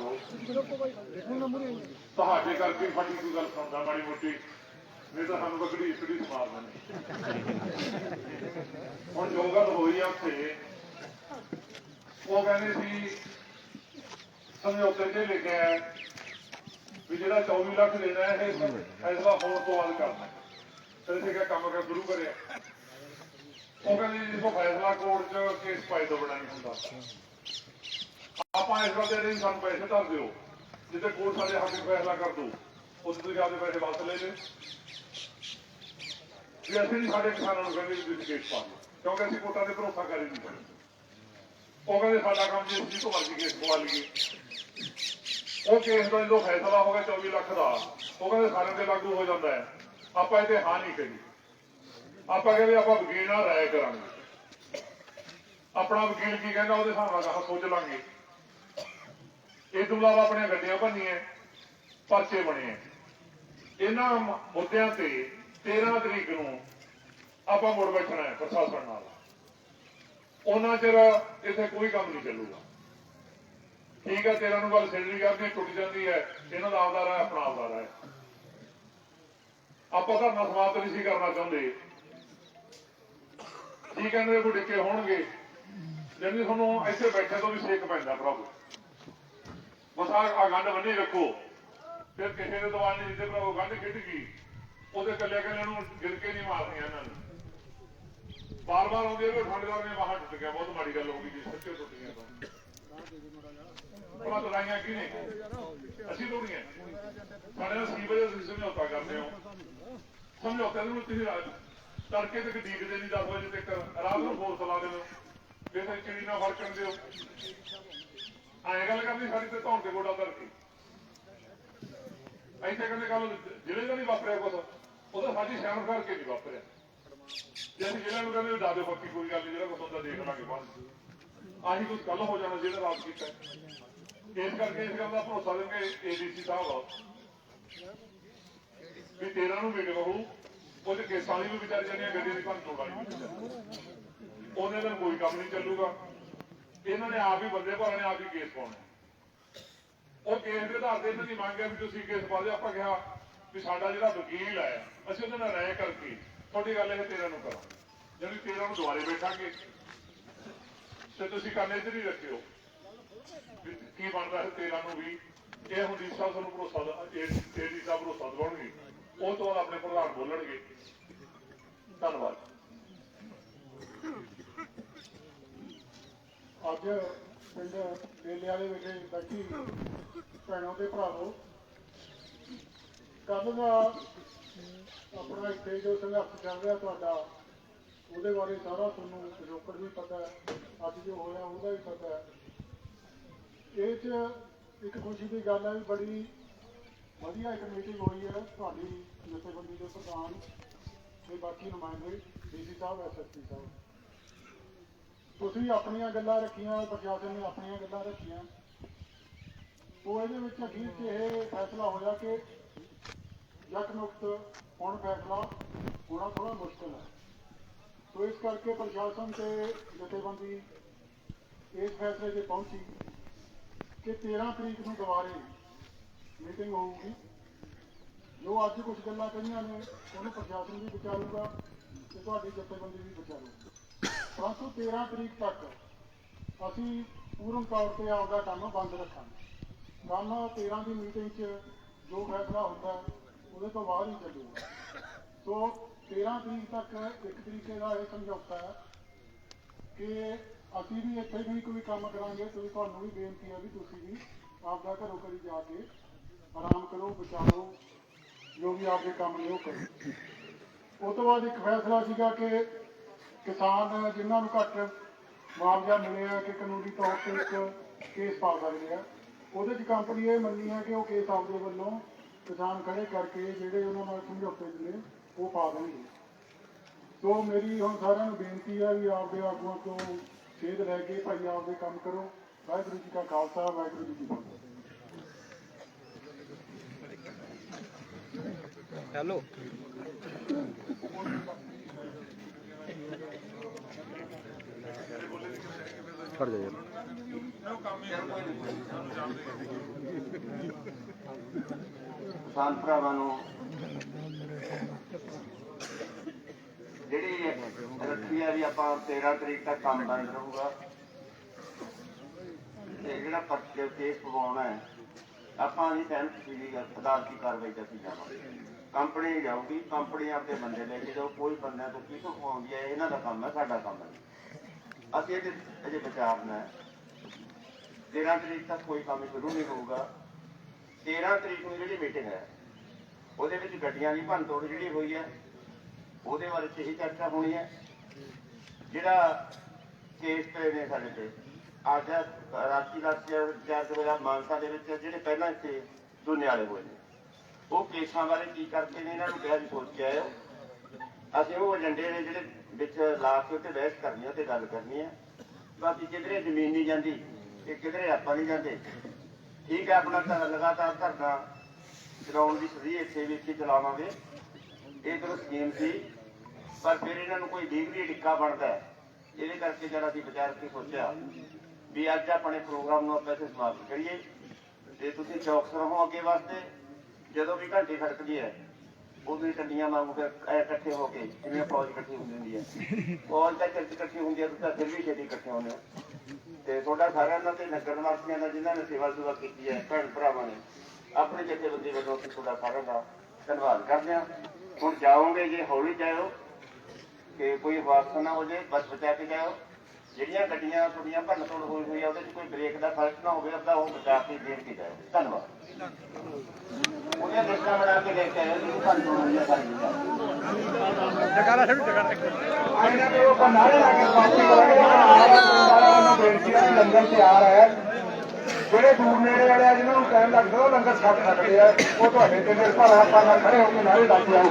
ਲਓ ਤੁਹਾਡੇ ਕਰਕੇ ਫਟੀ ਕੋਈ ਗੱਲ ਸੁਣਦਾ, ਮਾੜੀ ਮੋਟੀ। ਨਹੀਂ ਤਾਂ ਸਾਨੂੰ ਬੱਕੜੀ ਇਸੜੀ ਸਮਾਰ ਦਿੰਦੇ। ਹੁਣ ਜੋ ਗੱਲ ਹੋਈ ਆ ਉੱਥੇ, ਉਹ ਕਹਿੰਦੇ ਸੀ ਸਮਝੌਤੇ 'ਚ ਲਿਖਿਆ ਵੀ ਜਿਹੜਾ 24 ਲੱਖ ਦੇਣਾ ਹੈ, ਇਹ ਫੈਸਲਾ ਹੋਣ ਤੋਂ ਬਾਅਦ ਕਰਨਾ ਤੇ ਇਸੇ ਕੰਮ ਕਰ, ਸ਼ੁਰੂ ਕਰਿਆ। ਉਹ ਕਹਿੰਦੇ ਜੀ, ਜਦੋਂ ਫੈਸਲਾ ਕੋਰਟ 'ਚ ਕੇਸ ਪਾਈ ਤੋਂ ਬਣਾ ਹੁੰਦਾ। ਆਪਾਂ ਇਸ ਗੱਲ ਦੇ ਸਾਨੂੰ ਪੈਸੇ ਧਰ ਦਿਓ। ਜਿੱਤੇ ਕੋਰਟ ਸਾਡੇ ਹੱਕ ਫੈਸਲਾ ਕਰ ਦੋ ਉਸ ਤੁਸੀਂ ਆਪਦੇ ਪੈਸੇ ਵਾਪਸ ਲੈ ਲੈ ਵੀ ਅਸੀਂ ਨਹੀਂ ਸਾਡੇ ਕਿਸਾਨਾਂ ਨੂੰ ਕਹਿੰਦੇ ਵੀ ਤੁਸੀਂ ਕੇਸ ਪਾ ਦਿਓ, ਕਿਉਂਕਿ ਅਸੀਂ ਕੋਰਟਾਂ ਤੇ ਭਰੋਸਾ ਕਰ ਹੀ ਨਹੀਂ ਸਕਦੇ। ਉਹ ਕਹਿੰਦੇ ਸਾਡਾ ਕੰਮ ਜੀ ਅਸੀਂ ਤੋਂ ਮਰਜ਼ੀ ਕੇਸ ਪਵਾ ਲਈਏ। ਉਹ ਕੇਸ ਦਾ ਜਦੋਂ ਫੈਸਲਾ ਹੋ ਗਿਆ 24 ਲੱਖ ਦਾ, ਉਹ ਕਹਿੰਦੇ ਸਾਰਿਆਂ ਤੇ ਲਾਗੂ ਹੋ ਜਾਂਦਾ ਹੈ। ਆਪਾਂ ਇਹਦੇ ਹਾਂ ਨਹੀਂ ਕਰੀ। ਆਪਾਂ ਕਹਿੰਦੇ ਆਪਾਂ ਵਕੀਲ ਨਾਲ ਰਾਏ ਕਰਾਂਗੇ। ਆਪਣਾ ਵਕੀਲ ਕੀ ਕਹਿੰਦਾ, ਉਹਦੇ ਹਿਸਾਬ ਨਾਲ ਸੋਚ ਲਾਂਗੇ। ਇਹ ਤੋਂ ਇਲਾਵਾ ਆਪਣੀਆਂ ਗੱਡੀਆਂ ਭੰਨੀਆਂ ਪਰਚੇ ਬਣੇ ਇਹਨਾਂ ਮੁੱਦਿਆਂ ਤੇ 13 ਤਰੀਕ ਨੂੰ ਆਪਾਂ ਮੁੜ ਬੈਠਣਾ ਹੈ ਪ੍ਰਸ਼ਾਸਨ ਨਾਲ। ਉਹਨਾਂ ਚਿਰ ਇੱਥੇ ਕੋਈ ਕੰਮ ਨਹੀਂ ਚੱਲੂਗਾ। ਠੀਕ ਹੈ ਤੇਰਾ ਨੂੰ ਗੱਲ ਸੈਲਰੀ ਕਰਦੀ ਟੁੱਟ ਜਾਂਦੀ ਹੈ। ਇਹਨਾਂ ਦਾ ਆਪਦਾ ਰਾਹ, ਆਪਣਾ ਆਪਦਾ ਰਾਹ ਹੈ। ਆਪਾਂ ਧਰਨਾ ਸਮਾਪਤ ਨਹੀਂ ਸੀ ਕਰਨਾ ਚਾਹੁੰਦੇ। ਠੀਕ ਕੀ ਕਹਿੰਦੇ ਕੋਈ ਡਿੱਕੇ ਹੋਣਗੇ? ਜਿਵੇਂ ਤੁਹਾਨੂੰ ਇੱਥੇ ਬੈਠੇ ਤੋਂ ਵੀ ਸੇਕ ਪੈਂਦਾ, ਪ੍ਰਭੂ। ਬਸ ਆ ਗੰਢ ਬੰਨੀ ਰੱਖੋ। ਫਿਰ ਕਿਸੇ ਦੇ ਦਵਾਈ ਨਹੀਂ ਦਿੱਤੇ ਪ੍ਰਭੂ ਗੰਢ ਖਿੱਚ ਗਈ। ਉਹਦੇ ਕੱਲੇ ਕੱਲੇ ਨੂੰ ਗਿਰ ਨਹੀਂ ਮਾਰਦੀਆਂ ਇਹਨਾਂ ਨੂੰ। ਬਾਰ ਬਾਰ ਆਉਂਦੇ ਵੀ ਠੰਡਦਾਰ ਨੇ ਬਾਹਰ ਟੁੱਟ ਗਿਆ। ਬਹੁਤ ਮਾੜੀ ਗੱਲ ਹੋ ਗਈ ਜੀ, ਸੱਚੇ ਟੁੱਟ ਗਿਆ ਤਾਂ ਲੜਾਈਆਂ ਕੀ ਨੇ? ਅਸੀਂ ਤੋੜੀਆਂ ਸਾਡੇ ਨਾਲ ਸੀਵਰੇਜ ਤੁਸੀਂ ਸਮਝੌਤਾ ਕਰਦੇ ਹੋ। ਸਮਝੌਤੇ ਨੂੰ ਤੁਸੀਂ ਤੜਕੇ ਤੱਕ ਡੀਕਦੇ ਨਹੀਂ 10 ਵਜੇ ਤੱਕ। ਰਾਤ ਨੂੰ ਫੋਰਸ ਲਾ ਦੇਣਾ। ਫਿਰ ਤੇ ਚਿੜੀ ਨਾਲ ਫਰਕਣ ਦਿਓ। ਐਂ ਗੱਲ ਕਰਨੀ ਸਾਡੀ ਤੇ ਧੌਣ ਤੇ ਗੋਡਾ ਧਰ ਕੇ। ਇੱਥੇ ਕਹਿੰਦੇ ਕੱਲ ਜ਼ਿਲ੍ਹੇ ਦਾ ਨਹੀਂ ਵਾਪਰਿਆ ਕੁਛ ਉਹਦਾ ਸਾਡੀ ਸ਼ਾਨ ਕਰਕੇ ਨਹੀਂ ਵਾਪਰਿਆ। ਜੇ ਅਸੀਂ ਜ਼ਿਲ੍ਹੇ ਨੂੰ ਕਹਿੰਦੇ ਦਾਦੇ ਪੱਕੀ ਕੋਈ ਗੱਲ ਨਹੀਂ, ਜਿਹੜਾ ਕੁਛ ਹੁੰਦਾ ਦੇਖ ਲਾਂਗੇ ਬਾਅਦ ਆਹੀ ਕੁਝ ਕੱਲ ਹੋ ਜਾਣਾ ਜਿਹੜਾ ਰਾਤ ਕੀਤਾ। ਇਸ ਕਰਕੇ ਇਸ ਗੱਲ ਦਾ ਭਰੋਸਾ ਦੇਣਗੇ ਏਡੀਸੀ ਸਾਹਿਬ ਵੀ 13 ਨੂੰ ਮਿਲ ਬਹੂ ਉਹਦੇ ਕੇਸਾਂ ਵਾਲੀ ਵੀ ਵਿਚਾਰ ਜਾਂਦੀਆਂ ਗੱਡੀ ਦੀ ਭੰਨ ਤੋੜ ਵਾਲੀ ਵੀ। ਉਹਦੇ ਨਾਲ ਕੋਈ ਕੰਮ ਨਹੀਂ ਚੱਲੂਗਾ। ਇਹਨਾਂ ਨੇ ਆਪ ਹੀ ਬੰਦੇ ਭਰਨੇ ਆਪ ਹੀ ਕੇਸ ਪਾਉਣੇ। ਉਹ ਕੇਸ ਦੇ ਆਧਾਰ ਤੇ ਇਹਨਾਂ ਦੀ ਮੰਗ ਹੈ ਵੀ ਤੁਸੀਂ ਕੇਸ ਪਾ ਦਿਓ। ਆਪਾਂ ਕਿਹਾ ਵੀ ਸਾਡਾ ਜਿਹੜਾ ਵਕੀਲ ਹੈ, ਅਸੀਂ ਉਹਦੇ ਨਾਲ ਰਾਏ ਕਰਕੇ ਤੁਹਾਡੀ ਗੱਲ ਇਹ 13 ਨੂੰ ਕਰਾਂਗੇ। ਜਿਹੜੀ 13 ਨੂੰ ਦੁਬਾਰੇ ਬੈਠਾਂਗੇ। ਤੇ ਤੁਸੀਂ ਕੰਨ ਇੱਧਰ ਹੀ ਰੱਖਿਓ। ਕੀ ਬਣਦਾ ਹੈ 13 ਨੂੰ ਵੀ? ਇਹ ਹੁਣ ਸਾਹਿਬ ਤੁਹਾਨੂੰ ਭਰੋਸਾ ਇਹ ਡੀ ਸਾਹਿਬ ਭਰੋਸਾ ਦਵਾਉਣਗੇ। ਉਹ ਤੋਂ ਬਾਅਦ ਆਪਣੇ ਪ੍ਰਧਾਨ ਬੋਲਣਗੇ। ਧੰਨਵਾਦ। ਅੱਜ ਪਿੰਡ ਡੇਲੇ ਵਾਲੇ ਵਿਖੇ ਬੈਠੀ ਭੈਣੋ ਤੇ ਭਰਾਵੋ। ਕੱਲ ਦਾ ਆਪਣਾ ਇੱਥੇ ਜੋ ਸੰਘਰਸ਼ ਚੱਲ ਰਿਹਾ ਤੁਹਾਡਾ। ਉਹਦੇ ਬਾਰੇ ਸਾਰਾ ਤੁਹਾਨੂੰ ਪਿਛੋਕੜ ਵੀ ਪਤਾ ਹੈ। ਅੱਜ ਜੋ ਹੋਇਆ ਉਹਦਾ ਵੀ ਪਤਾ ਹੈ। ਇਹ ਚ ਇੱਕ ਖੁਸ਼ੀ ਦੀ ਗੱਲ ਹੈ ਵੀ ਬੜੀ ਵਧੀਆ ਇੱਕ ਮੀਟਿੰਗ ਹੋਈ ਹੈ ਤੁਹਾਡੀ ਜਥੇਬੰਦੀ ਦੇ ਪ੍ਰਧਾਨ ਤੇ ਬਾਕੀ ਨੁਮਾਇੰਦੇ ਡੀਸੀ ਸਾਹਿਬ ਐਸਐਸਪੀ ਸਾਹਿਬ। ਤੁਸੀਂ ਆਪਣੀਆਂ ਗੱਲਾਂ ਰੱਖੀਆਂ, ਪ੍ਰਸ਼ਾਸਨ ਨੇ ਆਪਣੀਆਂ ਗੱਲਾਂ ਰੱਖੀਆਂ। ਉਹ ਇਹਦੇ ਵਿੱਚ ਅਖੀਰ 'ਚ ਇਹ ਫੈਸਲਾ ਹੋਇਆ ਕਿ ਜੱਟ ਮੁਕਤ ਹੁਣ ਫੈਸਲਾ ਹੋਣਾ ਥੋੜਾ ਮੁਸ਼ਕਲ ਹੈ। ਸੋ ਇਸ ਕਰਕੇ ਪ੍ਰਸ਼ਾਸਨ ਤੇ ਜਥੇਬੰਦੀ ਇਸ ਫੈਸਲੇ 'ਤੇ ਪਹੁੰਚੀ ਕਿ 13 ਤਰੀਕ ਨੂੰ ਦੁਬਾਰੇ ਮੀਟਿੰਗ ਹੋਊਗੀ। ਜੋ ਅੱਜ ਕੁਝ ਗੱਲਾਂ ਕਹੀਆਂ ਨੇ, ਉਹਨੂੰ ਪ੍ਰਸ਼ਾਸਨ ਵੀ ਵਿਚਾਰੂਗਾ ਤੇ ਤੁਹਾਡੀ ਜਥੇਬੰਦੀ ਵੀ ਵਿਚਾਰੂਗੀ ਪਰੰਤੂ 13 ਤਰੀਕ ਤੱਕ ਅਸੀਂ ਪੂਰਨ ਤੌਰ ਤੇ ਆਪਦਾ ਕੰਮ ਬੰਦ ਰੱਖਾਂਗੇ। ਕੰਮ 13 ਦੀ ਮੀਟਿੰਗ 'ਚ ਜੋ ਫੈਸਲਾ ਹੁੰਦਾ, ਉਹਦੇ ਤੋਂ ਬਾਅਦ ਹੀ ਚੱਲੂਗਾ। ਸੋ 13 ਤਰੀਕ ਤੱਕ ਇੱਕ ਤਰੀਕੇ ਦਾ ਇਹ ਸਮਝੌਤਾ ਹੈ ਕਿ ਅਸੀਂ ਵੀ ਇੱਥੇ ਵੀ ਕੋਈ ਕੰਮ ਕਰਾਂਗੇ, ਤੇ ਤੁਹਾਨੂੰ ਵੀ ਬੇਨਤੀ ਹੈ ਵੀ ਤੁਸੀਂ ਵੀ ਆਪਦਾ ਘਰੋਂ ਘਰੀ ਜਾ ਕੇ ਆਰਾਮ ਕਰੋ, ਬਚਾਓ, ਜੋ ਵੀ ਆਪਦੇ ਕੰਮ ਨੇ ਉਹ ਕਰੋ। ਉਸ ਤੋਂ ਬਾਅਦ ਇੱਕ ਫੈਸਲਾ ਸੀਗਾ ਕਿ ਕਿਸਾਨ ਜਿਨ੍ਹਾਂ ਨੂੰ ਘੱਟ ਮੁਆਵਜ਼ਾ ਮਿਲਿਆ ਕਿ ਕਾਨੂੰਨੀ ਤੌਰ ਤੇ ਇੱਕ ਕੇਸ ਪਾ ਸਕਦੇ ਆ, ਉਹਦੇ 'ਚ ਕੰਪਨੀ ਇਹ ਮੰਨੀ ਹੈ ਕਿ ਉਹ ਕੇਸ ਆਪਦੇ ਵੱਲੋਂ ਕਿਸਾਨ ਖੜੇ ਕਰਕੇ ਜਿਹੜੇ ਉਹਨਾਂ ਨਾਲ ਸਮਝੌਤੇ ਨੇ, ਉਹ ਪਾ ਦੇਣਗੇ। ਸੋ ਮੇਰੀ ਹੁਣ ਸਾਰਿਆਂ ਨੂੰ ਬੇਨਤੀ ਹੈ ਵੀ ਆਪਦੇ ਆਗੂਆਂ ਤੋਂ ਸੇਧ ਲੈ ਕੇ ਭਾਈ ਆਪਦੇ ਕੰਮ ਕਰੋ। ਵਾਹਿਗੁਰੂ ਜੀ ਕਾ ਖਾਲਸਾ, ਵਾਹਿਗੁਰੂ ਜੀ ਕੀ ਫਤਿਹ। ਹੈਲੋ। ਖੜ ਜਾ ਯਾਰ। ਕਿਸਾਨ ਭਰਾਵਾਂ ਨੂੰ ਜਿਹੜੀ ਰੱਖੀ ਹੈ ਵੀ ਆਪਾਂ 13 ਤਰੀਕ ਤੱਕ ਕੰਮ ਬੰਦ ਰਹੂਗਾ ਤੇ ਜਿਹੜਾ ਪਰਚੇ ਕੇਸ ਪਵਾਉਣਾ ਹੈ, ਆਪਾਂ ਦੀ ਸਹਿਮਤ ਸੀ ਅਦਾਲਤੀ ਕਾਰਵਾਈ ਤੇ ਅਸੀਂ ਜਾਵਾਂਗੇ। ਕੰਪਨੀ ਜਾਊਗੀ ਕੰਪਨੀ ਆਪਦੇ ਬੰਦੇ ਲੈ ਕੇ ਜਾਓ ਕੋਈ ਬੰਦਿਆਂ ਤੋਂ ਕੀ ਪਵਾਉਂਦੀ ਹੈ ਇਹਨਾਂ ਦਾ ਕੰਮ ਹੈ ਸਾਡਾ ਕੰਮ ਹੈ ਅਸੀਂ ਇਹਦੇ ਅਜੇ ਵਿਚਾਰਨਾ ਹੈ 13 ਤਰੀਕ ਤੱਕ ਕੋਈ ਕੰਮ ਸ਼ੁਰੂ ਨਹੀਂ ਹੋਊਗਾ 13 ਤਰੀਕ ਨੂੰ ਜਿਹੜੀ ਮੀਟਿੰਗ ਹੈ ਉਹਦੇ ਵਿੱਚ ਗੱਡੀਆਂ ਦੀ ਭੰਨ ਤੋੜ ਜਿਹੜੀ ਹੋਈ ਹੈ ਉਹਦੇ ਬਾਰੇ ਤੇ ਹੀ ਚਰਚਾ ਹੋਣੀ ਹੈ ਜਿਹੜਾ ਕੇਸ ਪਏ ਨੇ ਸਾਡੇ ਤੇ ਅੱਜ ਰਾਤੀ ਦਾ ਜੱਜ ਹੋਇਆ ਮਾਨਸਾ ਦੇ ਵਿੱਚ ਜਿਹੜੇ ਪਹਿਲਾਂ ਇੱਥੇ ਦੁਨੇ ਹੋਏ ਨੇ ਉਹ ਕੇਸਾਂ ਬਾਰੇ ਕੀ ਕਰਦੇ ਨੇ, ਇਹਨਾਂ ਨੂੰ ਕਿਹਾ ਵੀ ਸੋਚ ਕੇ ਆਇਓ ਅਸੀਂ ਉਹ ਏਜੰਡੇ ਨੇ ਜਿਹੜੇ ਵਿੱਚ ਲਾ ਕੇ ਉੱਤੇ ਬਹਿਸ ਕਰਨੀ ਹੈ ਤੇ ਗੱਲ ਕਰਨੀ ਹੈ ਬਾਕੀ ਕਿਧਰੇ ਜ਼ਮੀਨ ਨਹੀਂ ਜਾਂਦੀ ਤੇ ਕਿਧਰੇ ਆਪਾਂ ਨਹੀਂ ਜਾਂਦੇ। ਠੀਕ ਹੈ ਆਪਣਾ ਧਰ ਲਗਾਤਾਰ ਧਰਨਾ ਚਲਾਉਣ ਦੀ ਸਦੀ ਇੱਥੇ ਵੀ ਇੱਥੇ ਚਲਾਵਾਂਗੇ। ਇਹ ਤਾਂ ਸਕੀਮ ਸੀ, ਪਰ ਫਿਰ ਇਹਨਾਂ ਨੂੰ ਕੋਈ ਲੀਗਲੀ ਟਿੱਕਾ ਬਣਦਾ ਇਹਦੇ ਕਰਕੇ ਜਦ ਅਸੀਂ ਵਿਚਾਰ ਕੇ ਸੋਚਿਆ ਵੀ ਅੱਜ ਆਪਣੇ ਪ੍ਰੋਗਰਾਮ ਨੂੰ ਆਪਾਂ ਇੱਥੇ ਸਮਾਪਤ ਕਰੀਏ। ਤੇ ਤੁਸੀਂ ਚੌਕਸ ਰਹੋ ਅੱਗੇ ਵਾਸਤੇ ਜਦੋਂ ਵੀ ਘੰਟੀ ਖੜਕਦੀ ਹੈ ਉਦੋਂ ਹੀ ਟੰਡੀਆਂ ਵਾਂਗੂ ਫਿਰ ਐ ਇਕੱਠੇ ਹੋ ਕੇ ਜਿਵੇਂ ਫੌਜ ਇਕੱਠੀ ਹੁੰਦੀ ਹੁੰਦੀ ਹੈ। ਫੌਜ ਤਾਂ ਚਰਚ ਇਕੱਠੀ ਹੁੰਦੀ ਹੈ ਤਾਂ ਫਿਰ ਵੀ ਛੇਤੀ ਇਕੱਠੇ ਹੁੰਦੇ ਹੋ। ਤੇ ਤੁਹਾਡਾ ਸਾਰਿਆਂ ਦਾ ਤੇ ਨਗਰ ਵਾਸੀਆਂ ਦਾ, ਜਿਨ੍ਹਾਂ ਨੇ ਸੇਵਾ ਸੁਭਾ ਕੀਤੀ ਹੈ, ਭੈਣ ਭਰਾਵਾਂ ਨੇ, ਆਪਣੇ ਜਥੇਬੰਦੀ ਵੱਲੋਂ ਅਸੀਂ ਤੁਹਾਡਾ ਸਾਰਿਆਂ ਦਾ ਧੰਨਵਾਦ ਕਰਦੇ ਹਾਂ। ਹੁਣ ਜਾਓਗੇ, ਜੇ ਹੌਲੀ ਜਾਇਓ ਕਿ ਕੋਈ ਹਾਦਸਾ ਨਾ ਹੋ ਜੇ ਬਸ ਬਚਾ ਕੇ ਜਾਇਓ। ਜਿਹੜੀਆਂ ਗੱਡੀਆਂ ਤੁਹਾਡੀਆਂ ਭੰਨ ਤੋੜ ਹੋਈ ਹੋਈ ਆ ਉਹਦੇ 'ਚ ਕੋਈ ਬ੍ਰੇਕ ਦਾ ਫ਼ਰਕ ਨਾ ਹੋਵੇ ਆਪਦਾ ਉਹ ਬਚਾ ਕੇ ਕੇ ਜਾਇਓ ਧੰਨਵਾਦ। ਉਹਦੀਆਂ ਲਿਸਟਾਂ ਬਣਾ ਕੇ ਲੈ ਕੇ ਜਿਹੜੀ ਭੰਨ ਤੋੜ ਹੋਈ ਆ। ਸਾਰੀ ਜਗਾਲਾ ਛੱਡ ਜਗਾਲਾ ਆਇਨਾ ਤੇ ਉਹ ਨਾਰੇ ਲਾ ਕੇ ਪਾਰਟੀ ਕਰਾਂਗੇ ਬੇਨਤੀ ਵੀ ਲੰਗਰ ਤਿਆਰ ਹੈ। ਜਿਹੜੇ ਦੂਰ ਨੇੜੇ ਵਾਲੇ ਆ ਜਿਹਨਾਂ ਨੂੰ ਟਾਈਮ ਲੱਗਦਾ ਉਹ ਲੰਗਰ ਛੱਡ ਸਕਦੇ ਆ। ਉਹ ਤੁਹਾਡੇ ਤੇ ਨਿਰਭਰ ਆ ਆਪਾਂ ਨਾਲ ਖੜੇ ਹੋ ਕੇ ਨਾਰੇ ਲਾ ਕੇ ਆਓ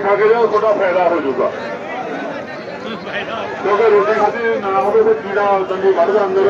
ਰੋਟੀ ਖਾ ਕੇ ਜਾਓ, ਤੁਹਾਡਾ ਫਾਇਦਾ ਹੋ ਜਾਊਗਾ। ਕਿਉਂਕਿ ਰੋਟੀ ਖਾਧੀ, ਨਾ ਹੋਵੇ ਤੇ ਕੀੜਾ ਦੰਦੀ ਵੱਢਦਾ ਅੰਦਰ